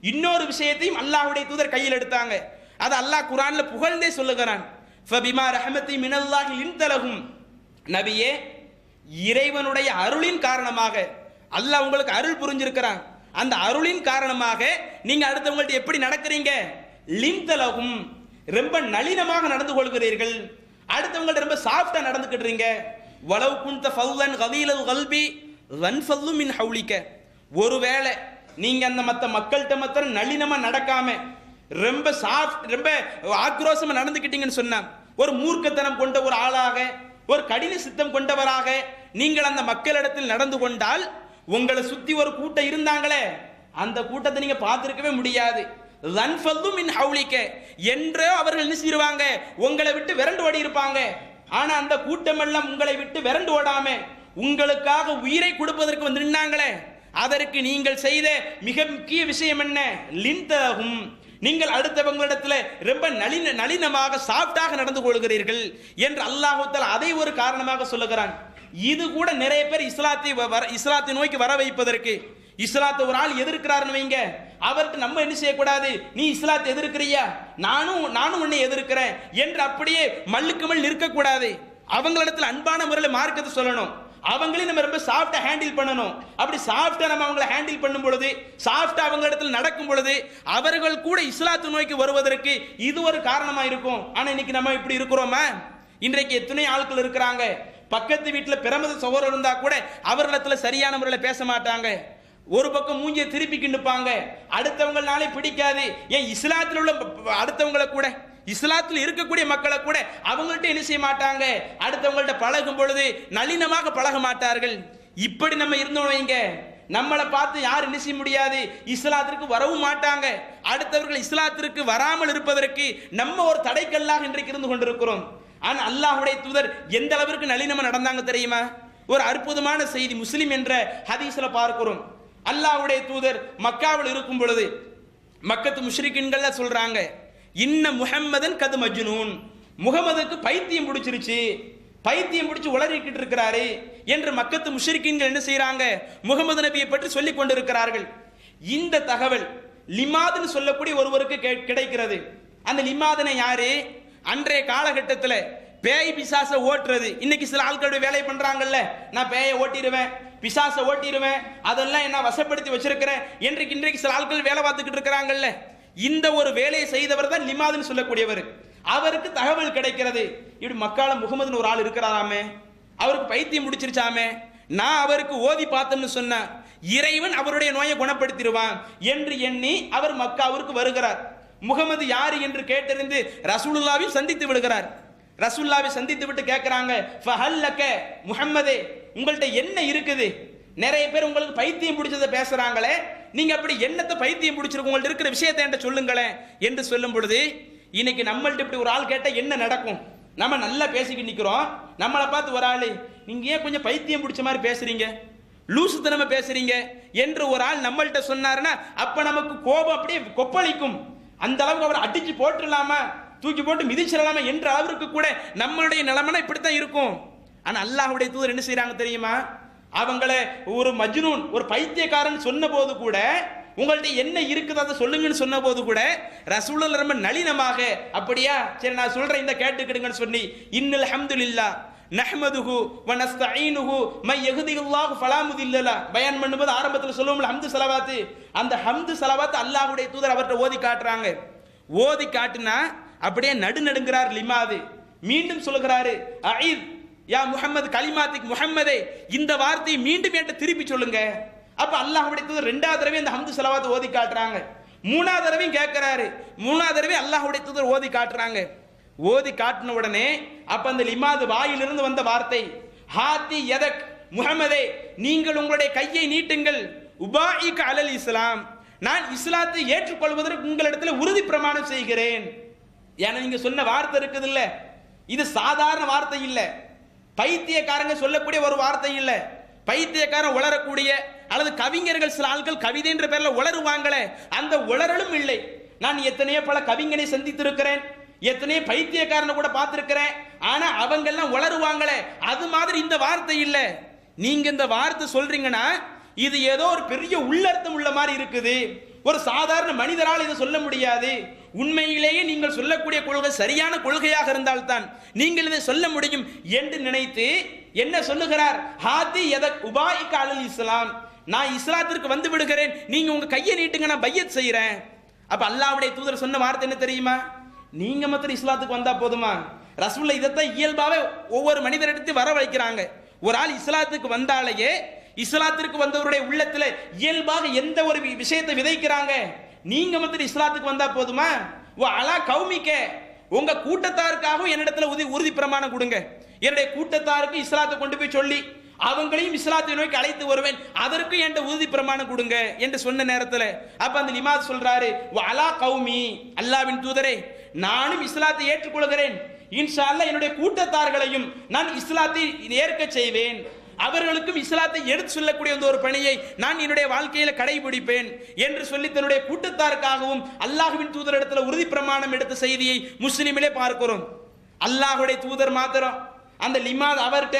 இன்னொரு விஷயத்தையும் அல்லாஹுடைய தூதர் கையில் எடுத்தாங்க. அது அல்லாஹ் குரான்ல புகழ்ந்தே சொல்லுகிறான். ஃபபிமா ரஹமத்தி மினல்லாஹி லின்தலஹும். நபியே இறைவனுடைய அருளின் காரணமாக அல்லாஹ் உங்களுக்கு அருள் புரிஞ்சிருக்கிறான். அந்த அருளின் காரணமாக நீங்க அடுத்தவங்கள்ட்ட எப்படி நடக்கிறீங்க? லின்தலகும் ரொம்ப நளினமாக நடந்து கொள்கிறீர்கள். அடுத்தவங்கள்ட்ட ரொம்ப சாஃப்டா நடந்துக்கிட்டுறீங்க வலவு குந்த ஃபவுலன் கலீலல் கல்பி ரன்ஃபல்லு மின் ஹவுலிக்க. ஒருவேளை நீங்க அந்த மற்ற மக்கள்கிட்ட மாத்திரம் நளினமா நடக்காம ரொம்ப சாஃப்ட் ரொம்ப ஆக்ரோஷமா நடந்துக்கிட்டீங்கன்னு சொன்னா ஒரு மூர்க்கத்தனம் கொண்ட ஒரு ஆளாக ஒரு கடின சித்தம் கொண்டவராக நீங்கள் அந்த மக்களிடத்தில் நடந்து கொண்டால் உங்களை சுத்தி ஒரு கூட்டம் இருந்தாங்களே அந்த கூட்டத்தை நீங்க பார்த்திருக்கவே முடியாது. என்றோ மின் அவர்கள் என்ன செய்வாங்க? உங்களை விட்டு விரண்டு ஓடி இருப்பாங்க. ஆனா அந்த கூட்டம் எல்லாம் உங்களை விட்டு விரண்டு ஓடாம உங்களுக்காக உயிரை கொடுப்பதற்கு வந்து நின்னாங்களே அதற்கு நீங்கள் செய்த மிக முக்கிய விஷயம் என்ன? லிந்தகும் நீங்கள் அடுத்தவங்களிடத்துல ரொம்ப நளின நளினமாக சாஃப்டாக நடந்து கொள்கிறீர்கள் என்று அல்லாஹு அதை ஒரு காரணமாக சொல்லுகிறான். இது கூட நிறைய பேர் இஸ்லாத்தை வ- வர இஸ்லாத்தை நோக்கி வர வைப்பதற்கு. இஸ்லாத்தை ஒரு ஆள் எதிர்க்கிறாருன்னு வைங்க. அவருக்கு நம்ம என்ன செய்யக்கூடாது? நீ இஸ்லாத்தை எதிர்க்கிறியா? நானும் நானும் உன்னை எதிர்க்கிறேன் என்று அப்படியே மல்லுக்கு மல் நிற்கக்கூடாது. அவங்களிடத்தில் அன்பான முறையில் மார்க்கத்தை சொல்லணும். அவங்களையும் நம்ம ரொம்ப சாஃப்டா ஹேண்டில் பண்ணணும். அப்படி சாஃப்டா நம்ம அவங்கள ஹேண்டில் பண்ணும் பொழுது சாஃப்டா அவங்க இடத்துல நடக்கும் பொழுது அவர்கள் கூட இஸ்லாத்து நோய்க்கு வருவதற்கு இது ஒரு காரணமா இருக்கும். ஆனா இன்னைக்கு நம்ம இப்படி இருக்கிறோமா? இன்றைக்கு எத்தனை ஆட்கள் இருக்கிறாங்க? பக்கத்து வீட்டில் பிரமத சகோதரர் இருந்தா கூட அவர்களிடத்துல சரியான முறையில் பேச மாட்டாங்க. ஒரு பக்கம் மூஞ்சியை திருப்பி கிண்டுப்பாங்க. அடுத்தவங்களாலே பிடிக்காது. ஏன் இஸ்லாத்தில் உள்ள அடுத்தவங்களை கூட இஸ்லாத்தில் இருக்கக்கூடிய மக்களை கூட அவங்கள்ட்ட என்ன செய்ய மாட்டாங்க? அடுத்தவங்கள்ட்ட பழகும் பொழுது நளினமாக பழக மாட்டார்கள். இப்படி நம்ம இருந்தோம் வைங்க. நம்மளை பார்த்து யார் என்ன செய்ய முடியாது? இஸ்லாத்திற்கு வரவும் மாட்டாங்க. அடுத்தவர்கள் இஸ்லாத்திற்கு வராமல் இருப்பதற்கு நம்ம ஒரு தடைக்கல்லாக இன்றைக்கு இருந்து கொண்டிருக்கிறோம். ஆனால் அல்லாஹுடைய தூதர் எந்த அளவிற்கு நளினமா நடந்தாங்க தெரியுமா? ஒரு அற்புதமான செய்தி முஸ்லிம் என்ற ஹதீஸ்ல பார்க்கிறோம். அல்லாஹுடைய தூதர் மக்காவில் இருக்கும் பொழுது மக்கத்து முஷ்ரிக்கின்கள்ல சொல்றாங்க. இன்ன முஹம்மதன் கது மஜ்னூன். முகமதுக்கு பைத்தியம் பிடிச்சிருச்சு. பைத்தியம் பிடிச்சு உளறிக்கிட்டு இருக்கிறாரு என்று மக்கத்து முஷரிக்கீன்கள் என்ன செய்யறாங்க முகமது நபியை பற்றி சொல்லிக் கொண்டிருக்கிறார்கள். இந்த தகவல் லிமாதுன்னு சொல்லக்கூடிய ஒருவருக்கு கிடைக்கிறது. அந்த லிமாதனை யாரு? அன்றைய காலகட்டத்தில் பேய் பிசாச ஓட்டுறது. இன்னைக்கு சில ஆட்களுடைய வேலை பண்றாங்கல்ல. நான் பேயை ஓட்டிடுவேன் பிசாசை ஓட்டிடுவேன் அதெல்லாம் என்ன வசப்படுத்தி வச்சிருக்கிறேன் என்றைக்கு இன்றைக்கு சில ஆட்கள் வேலை பார்த்துக்கிட்டு இருக்கிறாங்கல்ல. இந்த ஒரு வேலையை செய்தவர் தான் லிமாதுன்னு சொல்லக்கூடியவர். அவருக்கு தகவல் கிடைக்கிறது. இப்படி மக்கால முகமதுன்னு ஒரு ஆள் இருக்கிறாராமே. அவருக்கு பைத்தியம் முடிச்சிருச்சாமே நான் அவருக்கு ஓதி பார்த்தோம்னு சொன்னேன் இறைவன் அவருடைய நோயை குணப்படுத்திடுவான் என்று எண்ணி அவர் மக்காவிற்கு வருகிறார். முகமது யார் என்று கேட்டறிந்து ரசூலுல்லாவையும் சந்தித்து விடுகிறார். ரசூல்லாவை சந்தித்து விட்டு கேட்கிறாங்க ஃபஹல்லக்க முகம்மதே உங்கள்கிட்ட என்ன இருக்குது? நிறைய பேர் உங்களுக்கு பைத்தியம் பிடிச்சதை பேசுறாங்களே நீங்க அப்படி என்னத்தை பைத்தியம் பிடிச்சிருக்கு? உங்கள்ட்ட இருக்கிற விஷயத்தை என்கிட்ட சொல்லுங்களேன் என்று சொல்லும் பொழுது இன்னைக்கு நம்மள்ட்ட இப்படி ஒரு ஆள் கேட்டால் என்ன நடக்கும்? நம்ம நல்லா பேசிக்கிட்டு நிற்கிறோம் நம்மளை பார்த்து ஒரு ஆளு நீங்கள் ஏன் கொஞ்சம் பைத்தியம் பிடிச்ச மாதிரி பேசுறீங்க? லூசுத்தனமா பேசுறீங்க? என்று ஒரு ஆள் நம்மள்கிட்ட சொன்னாருன்னா அப்ப நமக்கு கோபம் அப்படியே கொப்பளிக்கும். அந்த அளவுக்கு அவரை அடிச்சு போட்டுடலாமா? தூக்கி போட்டு மிதிச்சிடலாமா என்ற அளவிற்கு கூட நம்மளுடைய நிலைமைனா இப்படித்தான் இருக்கும். ஆனா அல்லாஹுடைய தூதர் என்ன செய்கிறாங்க தெரியுமா? அவங்கள ஒரு மஜ்னூன் ஒரு பைத்தியக்காரன் சொன்ன போது கூட உங்கள்ட்ட என்ன இருக்குது அதை சொல்லுங்கன்னு சொன்ன போது கூட ரசூலல் ரொம்ப நளினமாக அப்படியா? சரி நான் சொல்றேன் இந்த கேட்டுக்கிடுங்கன்னு சொல்லி இன்னல் ஹம்துலில்லா நஹ்மதுஹு வ நஸ்தஈனுஹு மை யஹ்தில்லாஹு ஃபலா முதில்லல. பயான் பண்ணும்போது ஆரம்பத்தில் சொல்லுவோம்ல ஹம்து ஸலவாத் அந்த ஹம்து ஸலவாத் அல்லாஹ்வுடைய தூதர் அவர்ட்ட ஓதி காட்டுறாங்க. ஓதி காட்டுனா அப்படியே நடு நடுங்கிறார் லிமாது. மீண்டும் சொல்லுகிறாரு அஈத் யா முகமது கலிமாத்திக் முகம்மதே இந்த வார்த்தையை மீண்டும் என்கிட்ட திருப்பி சொல்லுங்க. அப்ப அல்லாஹ் தூதர் ரெண்டாவது தடவை அந்த ஹம்து ஸலவாத் ஓதி காட்டுறாங்க. மூணாவது தடவையும் கேட்கிறாரு. மூணாவது தடவை அல்லாஹ்வுடைய தூதர் ஓதி காட்டுறாங்க. ஓதி காட்டின உடனே அப்ப அந்த லிமாது வாயிலிருந்து வந்த வார்த்தை ஹாத்தி எதக் முகமதே நீங்கள் உங்களுடைய கையை நீட்டுங்கள். உபாயிக் அலல் இஸ்லாம். நான் இஸ்லாத்தை ஏற்றுக்கொள்வதற்கு உங்களிடத்தில் உறுதி பிரமாணம் செய்கிறேன். ஏன்னா நீங்க சொன்ன வார்த்தை இருக்குது இல்ல இது சாதாரண வார்த்தை இல்லை. பைத்தியக்காரங்க சொல்லக்கூடிய ஒரு வார்த்தை இல்லை. பைத்தியக்காரன் உளரக்கூடிய அல்லது கவிஞர்கள் சில ஆட்கள் கவிதை என்ற பேர்ல உளருவாங்களே அந்த உளறலும் இல்லை. நான் எத்தனையோ பல கவிஞனை சந்தித்திருக்கிறேன் எத்தனையோ பைத்தியக்காரனை கூட பார்த்துருக்கிறேன் ஆனா அவங்க எல்லாம் உளருவாங்களே அது மாதிரி இந்த வார்த்தை இல்ல. நீங்க இந்த வார்த்தை சொல்றீங்கன்னா இது ஏதோ ஒரு பெரிய உள்ளர்த்தம் உள்ள மாதிரி இருக்குது. ஒரு சாதாரண மனிதரால் இதை சொல்ல முடியாது. உண்மையிலேயே நீங்கள் சொல்லக்கூடிய கொள்கை சரியான கொள்கையாக இருந்தால்தான் நீங்கள் இதை சொல்ல முடியும் என்று நினைத்து என்ன சொல்லுகிறார்? ஹாதி எதக் உபாயிக்க அலல் இஸ்லாம். நான் இஸ்லாத்திற்கு வந்து விடுகிறேன். நீங்க உங்க கையை நீட்டுங்க நான் பையத் செய்யறேன் அப்ப அல்லாஹ்வுடைய தூதர் சொன்ன வார்த்தை என்ன தெரியுமா? நீங்க மாத்திரம் இஸ்லாத்துக்கு வந்தா போதுமா? ரசூல்ல இதைத்தான் இயல்பாவே ஒவ்வொரு மனிதரிடத்தையும் வர வைக்கிறாங்க ஒரு ஆள் இஸ்லாத்துக்கு வந்தாலேயே இஸ்லாத்திற்கு வந்தவருடைய உள்ளத்துல இயல்பாக எந்த ஒரு விஷயத்தை விதைக்கிறாங்க? நீங்க மட்டும் இஸ்லாத்துக்கு வந்தா போதுமா? ஓ அலா கௌமிக்க உங்க கூட்டத்தாருக்காகவும் என்னிடத்துல உறுதி உறுதி பிரமாணம் கொடுங்க. என்னுடைய கூட்டத்தாருக்கு இஸ்லாத்தை கொண்டு போய் சொல்லி அவங்களையும் இஸ்லாத்தை நோக்கி அழைத்து வருவேன். அதற்கும் என்கிட்ட உறுதி பிரமாணம் கொடுங்க என்று சொன்ன நேரத்தில். அப்ப அந்த நிமாத் சொல்றாரு அலா கௌமி அல்லாவின் தூதரே நானும் இஸ்லாத்தை ஏற்றுக்கொள்கிறேன். இன்ஷா என்னுடைய கூட்டத்தார்களையும் நான் இஸ்லாத்தை ஏற்க செய்வேன். அவர்களுக்கும் இஸ்லாத்தை எடுத்து சொல்லக்கூடிய அந்த ஒரு பணியை நான் என்னுடைய வாழ்க்கையில கடைபிடிப்பேன் என்று சொல்லி தன்னுடைய கூட்டத்தாருக்காகவும் தூதர் இடத்துல உறுதி பிரமாணம் எடுத்த செய்தியை முஸ்லிமிலே பார்க்கிறோம். அல்லாஹுடைய தூதர் மாத்திரம். அந்த லிமாத் அவர்கிட்ட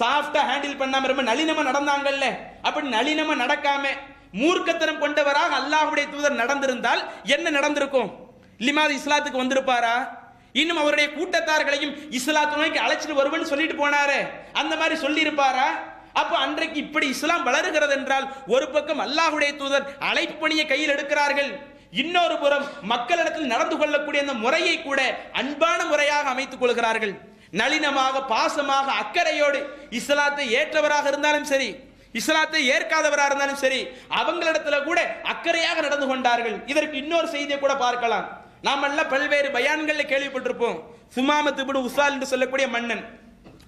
சாஃப்டா ஹேண்டில் பண்ணாம ரொம்ப நளினமா நடந்தாங்கல்ல. அப்படி நளினமா நடக்காம மூர்க்கத்தனம் கொண்டவராக அல்லாஹுடைய தூதர் நடந்திருந்தால் என்ன நடந்திருக்கும்? லிமாத் இஸ்லாத்துக்கு வந்திருப்பாரா? இன்னும் அவருடைய கூட்டத்தார்களையும் இஸ்லாத்து நோய்க்கு அழைச்சிட்டு வருவேன்னு சொல்லிட்டு போனாரே. அந்த மாதிரி சொல்லி இருப்பாரா அப்ப அன்றைக்கு இப்படி இஸ்லாம் வளருகிறது என்றால் ஒரு பக்கம் அல்லாஹ்வுடைய தூதர் அழைப்பு பணியை கையில் எடுக்கிறார்கள். இன்னொரு புறம் மக்களிடத்தில் நடந்து கொள்ளக்கூடிய அந்த முறையை கூட அன்பான முறையாக அமைத்துக் கொள்கிறார்கள். நளினமாக பாசமாக அக்கறையோடு இஸ்லாத்தை ஏற்றவராக இருந்தாலும் சரி இஸ்லாத்தை ஏற்காதவராக இருந்தாலும் சரி அவங்களிடத்துல கூட அக்கறையாக நடந்து கொண்டார்கள். இதற்கு இன்னொரு செய்தியை கூட பார்க்கலாம். நாமெல்லாம் பல்வேறு பயான்களில் கேள்விப்பட்டிருப்போம். சுமாமத்து இப்னு உசால் என்று சொல்லக்கூடிய மன்னன்.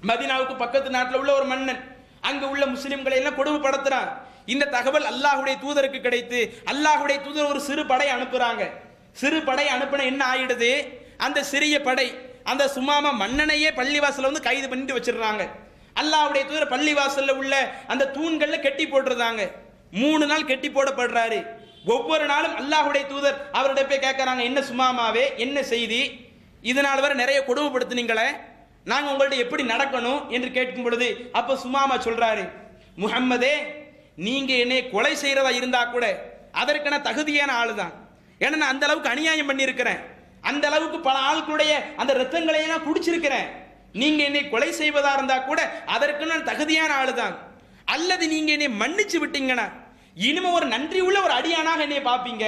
மதினாவுக்கு பக்கத்து நாட்டில் உள்ள ஒரு மன்னன். அங்கு உள்ள முஸ்லிம்களை எல்லாம் கொடுமைப்படுத்துறான். இந்த தகவல் அல்லாஹ்வுடைய தூதருக்கு கிடைத்து அல்லாஹுடைய தூதர் ஒரு சிறு படை அனுப்புறாங்க. சிறு படை அனுப்பின என்ன ஆயிடுது? அந்த சிறிய படை அந்த சுமாம மன்னனையே பள்ளிவாசல வந்து கைது பண்ணிட்டு வச்சிடுறாங்க. அல்லாவுடைய தூதர் பள்ளிவாசல்ல உள்ள அந்த தூண்கள்ல கெட்டி போட்டுருந்தாங்க. மூணு நாள் கெட்டி போடப்படுறாரு. ஒவ்வொரு நாளும் அல்லாஹுடைய தூதர் அவர்கிட்ட போய் கேட்கறாங்க என்ன சுமாமாவே என்ன செய்தி? இதனால் வரை நிறைய கொடுமைப்படுத்துனீங்களே நாங்கள் உங்கள்ட்ட எப்படி நடக்கணும்? என்று கேட்கும் பொழுது அப்போ சுமாமா சொல்றாரு முகம்மதே நீங்க என்னை கொலை செய்யறதா இருந்தா கூட அதற்கான தகுதியான ஆளுதான். ஏன்னா நான் அந்த அளவுக்கு அநியாயம் பண்ணியிருக்கிறேன். அந்த அளவுக்கு பல ஆட்களுடைய அந்த ரத்தங்களையெல்லாம் குடிச்சிருக்கிறேன். நீங்க என்னை கொலை செய்வதா இருந்தா கூட அதற்கு நான் தகுதியான ஆளுதான். அல்லது நீங்க என்னை மன்னிச்சு விட்டீங்கன்னா இனிமே ஒரு நன்றி உள்ள ஒரு அடியானாக என்னைய பார்ப்பீங்க.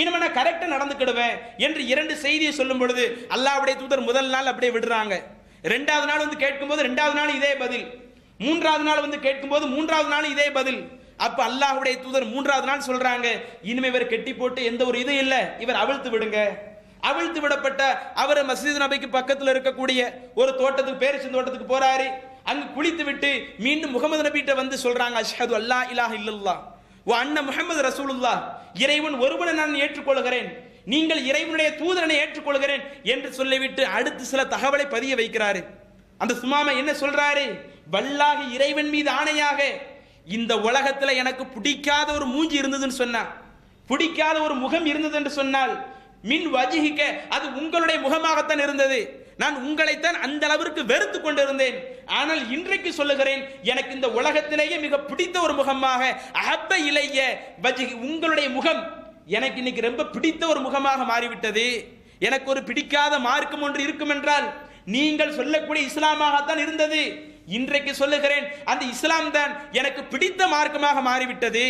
இனிமே நான் கரெக்டாக நடந்துக்கிடுவேன் என்று இரண்டு செய்தியை சொல்லும் பொழுது அல்லாஹ்வுடைய தூதர் முதல் நாள் அப்படியே விடுறாங்க. ரெண்டாவது நாள் வந்து கேட்கும்போது ரெண்டாவது நாள் இதே பதில். மூன்றாவது நாள் வந்து கேட்கும்போது மூன்றாவது நாள் இதே பதில். அப்ப அல்லாஹுடைய தூதர் மூன்றாவது நாள் சொல்றாங்க. இனிமே இவர் கெட்டி போட்டு எந்த ஒரு இது இல்லை. இவர் அவிழ்த்து விடுங்க. அவிழ்த்து விடப்பட்ட அவர் மசீது நபிக்கு பக்கத்தில் இருக்கக்கூடிய ஒரு தோட்டத்துக்கு பேரிச்சம் தோட்டத்துக்கு போறாரு. அங்கு குளித்து விட்டு மீண்டும் முகமது நபிட்ட வந்து சொல்றாங்க அஷ்ஹது அல்லா இல்லாஹ இல்லல்லா வ முகமது ரசூலுல்லா இறைவன் ஒருவனை நான் ஏற்றுக்கொள்கிறேன். நீங்கள் இறைவனுடைய தூதரனை ஏற்றுக்கொள்கிறேன் என்று சொல்லிவிட்டு அடுத்து சில தகவலை பதிய வைக்கிறாரு. அந்த சுமாமா என்ன சொல்றாரு? வல்லாகி இறைவன் மீது ஆணையாக இந்த உலகத்துல எனக்கு பிடிக்காத ஒரு மூஞ்சி இருந்ததுன்னு சொன்னா பிடிக்காத ஒரு முகம் இருந்தது என்று சொன்னால் மின் வஜிகிக்க அது உங்களுடைய முகமாகத்தான் இருந்தது. நான் உங்களைத்தான் அந்த அளவிற்கு வெறுத்து கொண்டிருந்தேன். ஆனால் இன்றைக்கு சொல்லுகிறேன் எனக்கு இந்த உலகத்திலேயே மிக பிடித்த ஒரு முகமாக அஹப்ப இலைய உங்களுடைய முகம் எனக்கு இன்னைக்கு ரொம்ப பிடித்த ஒரு முகமாக மாறிவிட்டது. எனக்கு ஒரு பிடிக்காத மார்க்கம் ஒன்று இருக்கும் என்றால் நீங்கள் சொல்லக்கூடிய இஸ்லாமாகத்தான் இருந்தது. இன்றைக்கு சொல்லுகிறேன் அந்த இஸ்லாம் தான் எனக்கு பிடித்த மார்க்கமாக மாறிவிட்டது.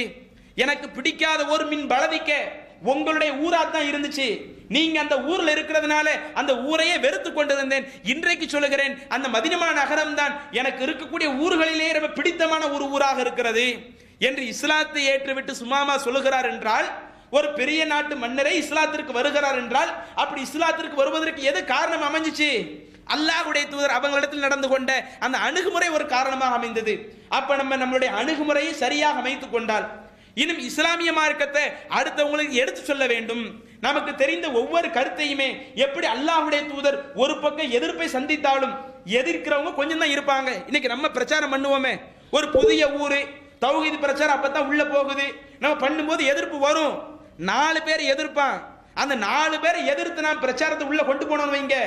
எனக்கு பிடிக்காத ஒரு மின் பலவிக்க உங்களுடைய ஊரா தான் இருந்துச்சு. நீங்க அந்த ஊர்ல இருக்கிறதுனால அந்த ஊரையே வெறுத்து கொண்டிருந்தேன். இன்றைக்கு சொல்லுகிறேன் அந்த மதினமா நகரம் தான் எனக்கு இருக்கக்கூடிய ஊர்களிலே ரொம்ப பிடித்தமான ஒரு ஊராக இருக்கிறது என்று இஸ்லாத்தை ஏற்றுவிட்டு சுமாமா சொல்லுகிறார் என்றால் ஒரு பெரிய நாட்டு மன்னரே இஸ்லாத்திற்கு வருகிறார் என்றால் அப்படி இஸ்லாத்திற்கு வருவதற்கு எது காரணம் அமைஞ்சிச்சு? அல்லாஹுடைய தூதர் அவங்களிடத்தில் நடந்து கொண்ட அந்த அணுகுமுறை ஒரு காரணமாக அமைந்தது. அப்ப நம்ம நம்மளுடைய அணுகுமுறையை சரியாக அமைத்துக் கொண்டால் இன்னும் இஸ்லாமிய மார்க்கத்தை அடுத்தவங்களுக்கு எடுத்து சொல்ல வேண்டும். நமக்கு தெரிந்த ஒவ்வொரு கருத்தையுமே எப்படி அல்லாஹ்வுடைய தூதர் ஒரு பக்கம் எதிர்ப்பை சந்தித்தாலும் எதிர்க்கிறவங்க கொஞ்சம் தான் இருப்பாங்க. இன்னைக்கு நம்ம பிரச்சாரம் பண்ணுவோமே. ஒரு புதிய ஊர் தௌஹீது பிரச்சாரம் அப்பதான் உள்ள போகுது. நம்ம பண்ணும்போது எதிர்ப்பு வரும். நாலு பேர் எதிர்ப்பான். அந்த நாலு பேரை எதிர்த்து நாம் பிரச்சாரத்தை உள்ள கொண்டு போனோம் வைங்க.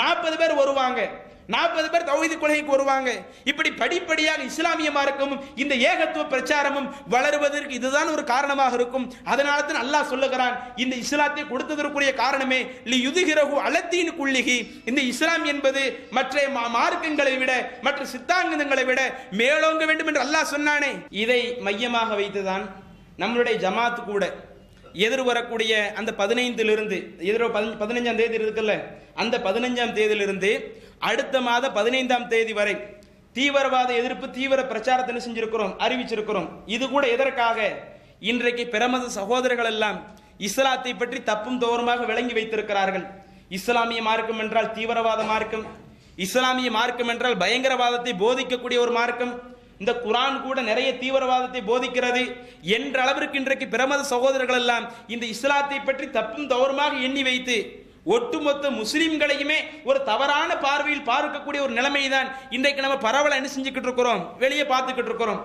நாற்பது பேர் வருவாங்க. நாற்பது பேர் தௌஹீது கொள்கைக்கு வருவாங்க. இப்படி படிப்படியாக இஸ்லாமிய மார்க்கமும் இந்த ஏகத்துவ பிரச்சாரமும் வளருவதற்கு இதுதான் ஒரு காரணமாக இருக்கும். அதனால தான் அல்லாஹ் சொல்லுகிறான் இந்த இஸ்லாத்தை கொடுத்ததற்குரிய காரணமே லி யுதுகிரகு அலத்தீன் குள்ளிகி. இந்த இஸ்லாம் என்பது மற்ற மா- மார்க்கங்களை விட மற்ற சித்தாந்தங்களை விட மேலோங்க வேண்டும் என்று அல்லாஹ் சொன்னானே. இதை மையமாக வைத்துதான் நம்மளுடைய ஜமாத் கூட எதிர் வரக்கூடிய அந்த பதினைந்திலிருந்து எதிரோ பதினஞ்சாம் தேதி இருக்குல்ல அந்த பதினஞ்சாம் தேதியிலிருந்து அடுத்த மாத பதினைந்தாம் தேதி வரை தீவிரவாத எதிர்ப்பு தீவிர பிரச்சாரத்தை செஞ்சிருக்கிறோம்? அறிவிச்சிருக்கிறோம். இது கூட எதற்காக? இன்றைக்கு பிரமத சகோதரர்கள் எல்லாம் இஸ்லாத்தை பற்றி தப்பும் தோறுமாக விளங்கி வைத்திருக்கிறார்கள். இஸ்லாமிய மார்க்கம் என்றால் தீவிரவாத மார்க்கம். இஸ்லாமிய மார்க்கம் என்றால் பயங்கரவாதத்தை போதிக்கக்கூடிய ஒரு மார்க்கம். இந்த குரான் கூட நிறைய தீவிரவாதத்தை போதிக்கிறது என்ற அளவிற்கு இன்றைக்கு பிரமத சகோதரர்கள் எல்லாம் இந்த இஸ்லாத்தை பற்றி தப்பும் தவறுமாக எண்ணி வைத்து ஒட்டுமொத்த முஸ்லிம்களையுமே ஒரு தவறான பார்வையில் பார்க்கக்கூடிய ஒரு நிலைமை தான் இன்றைக்கு நம்ம பரவலை என்ன செஞ்சுக்கிட்டு இருக்கிறோம்? வெளியே பார்த்துக்கிட்டு இருக்கிறோம்.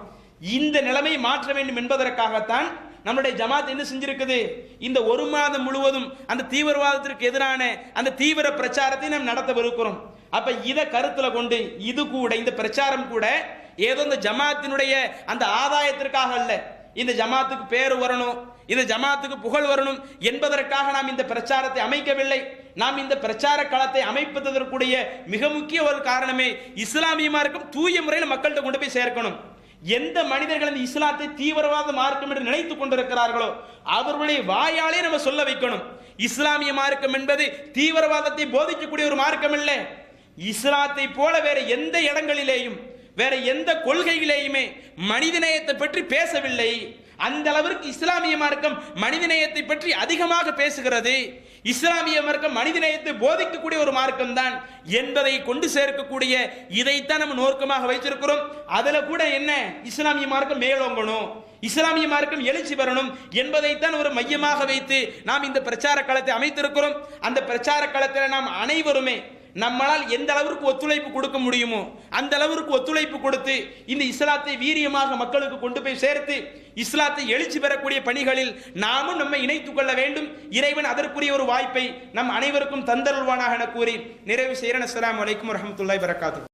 இந்த நிலைமையை மாற்ற வேண்டும் என்பதற்காகத்தான் நம்முடைய ஜமாத் என்ன செஞ்சிருக்குது? இந்த ஒரு மாதம் முழுவதும் அந்த தீவிரவாதத்திற்கு எதிரான அந்த தீவிர பிரச்சாரத்தை நாம் நடத்தவிருக்கிறோம். அப்ப இதை கருத்துல கொண்டு இது கூட இந்த பிரச்சாரம் கூட ஏதோ இந்த ஜமாத்தினுடைய அந்த ஆதாயத்திற்காக அல்ல. இந்த ஜமாத்துக்கு பேர் வரணும். இந்த ஜமாத்துக்கு புகழ் வரணும் என்பதற்காக நாம் இந்த பிரச்சாரத்தை அமைக்கவில்லை. நாம் இந்த பிரச்சார களத்தை அமைப்பதற்குரிய மிக முக்கிய ஒரு காரணமே இஸ்லாமியமாருக்கும் தூய முறையில் மக்கள்கிட்ட கொண்டு போய் சேர்க்கணும். எந்த மனிதர்கள் இந்த இஸ்லாத்தை தீவிரவாத மார்க்கம் என்று நினைத்துக் கொண்டிருக்கிறார்களோ அவர்களுடைய வாயாலே நம்ம சொல்ல வைக்கணும். இஸ்லாமிய மார்க்கம் என்பது தீவிரவாதத்தை போதிக்கக்கூடிய ஒரு மார்க்கம் இல்லை. இஸ்லாத்தை போல வேற எந்த இடங்களிலேயும் வேற எந்த கொள்கையிலேயுமே மனிதநேயத்தை பற்றி பேசவில்லை. அந்த அளவிற்கு இஸ்லாமிய மார்க்கம் மனிதநேயத்தை பற்றி அதிகமாக பேசுகிறது. இஸ்லாமிய மார்க்கம் மனிதநேயத்தை போதிக்கக்கூடிய ஒரு மார்க்கம் தான் என்பதை கொண்டு சேர்க்கக்கூடிய இதைத்தான் நம்ம நோக்கமாக வைத்திருக்கிறோம். அதுல கூட என்ன? இஸ்லாமிய மார்க்கம் மேலோங்கணும். இஸ்லாமிய மார்க்கம் எழுச்சி பெறணும் என்பதைத்தான் ஒரு மையமாக வைத்து நாம் இந்த பிரச்சார களத்தை அமைத்திருக்கிறோம். அந்த பிரச்சார களத்தில் நாம் அனைவருமே நம்மளால் எந்த அளவிற்கு ஒத்துழைப்பு கொடுக்க முடியுமோ அந்த அளவிற்கு ஒத்துழைப்பு கொடுத்து இந்த இஸ்லாத்தை வீரியமாக மக்களுக்கு கொண்டு போய் சேர்த்து இஸ்லாத்தை எழுச்சி பெறக்கூடிய பணிகளில் நாமும் நம்மை இணைத்துக் கொள்ள வேண்டும். இறைவன் அதற்குரிய ஒரு வாய்ப்பை நம் அனைவருக்கும் தந்தருள்வானாக என கூறி நிறைவு செய்கிறேன். அஸ்லாம் வலைக்கம் வரமத்துல்லாய் வரகாத்து